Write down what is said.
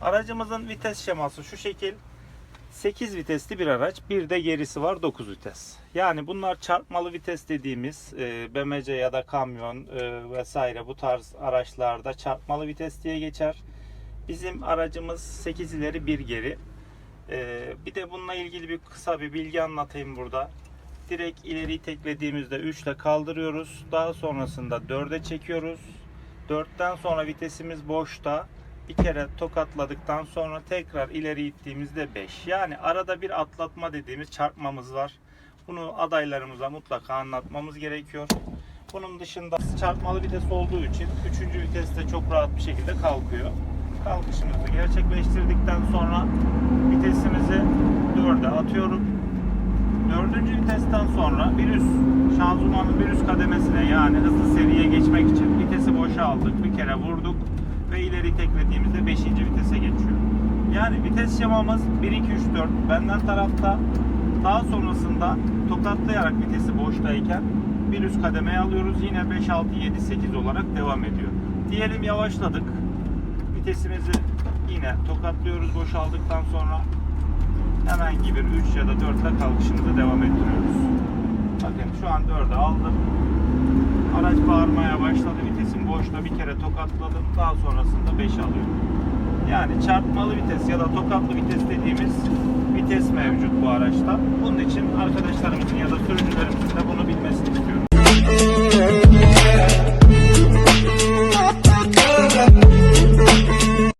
Aracımızın vites şeması şu şekil. 8 vitesli bir araç. Bir de gerisi var 9 vites. Yani bunlar çarpmalı vites dediğimiz e, BMC ya da kamyon e, vesaire bu tarz araçlarda çarpmalı vites diye geçer. Bizim aracımız 8 ileri bir geri. E, bir de bununla ilgili bir kısa bir bilgi anlatayım burada. Direkt ileri teklediğimizde 3 ile kaldırıyoruz. Daha sonrasında 4'e çekiyoruz. 4'ten sonra vitesimiz boşta. Bir kere tokatladıktan sonra tekrar ileri ittiğimizde 5. Yani arada bir atlatma dediğimiz çarpmamız var. Bunu adaylarımıza mutlaka anlatmamız gerekiyor. Bunun dışında çarpmalı vites olduğu için 3. viteste çok rahat bir şekilde kalkıyor. Kalkışımızı gerçekleştirdikten sonra vitesimizi 4'e atıyorum. Dördüncü vitesten sonra bir üst şanzımanın bir üst kademesine yani hızlı seriye geçmek için vitesi boşa aldık. Bir kere vurduk ve ileri teklediğimizde 5. vitese geçiyor. Yani vites şemamız 1 2 3 4 benden tarafta daha sonrasında tokatlayarak vitesi boştayken bir üst kademeye alıyoruz. Yine 5 6 7 8 olarak devam ediyor. Diyelim yavaşladık. Vitesimizi yine tokatlıyoruz boşaldıktan sonra herhangi bir 3 ya da 4 ile kalkışımıza devam ettiriyoruz. Bakın şu an 4'e aldım. Araç bağırmaya başladı. Vitesim boşta bir kere tokatladım. Daha sonrasında 5 alıyorum. Yani çarpmalı vites ya da tokatlı vites dediğimiz vites mevcut bu araçta. Bunun için arkadaşlarımızın ya da sürücülerimizin de bunu bilmesini istiyorum.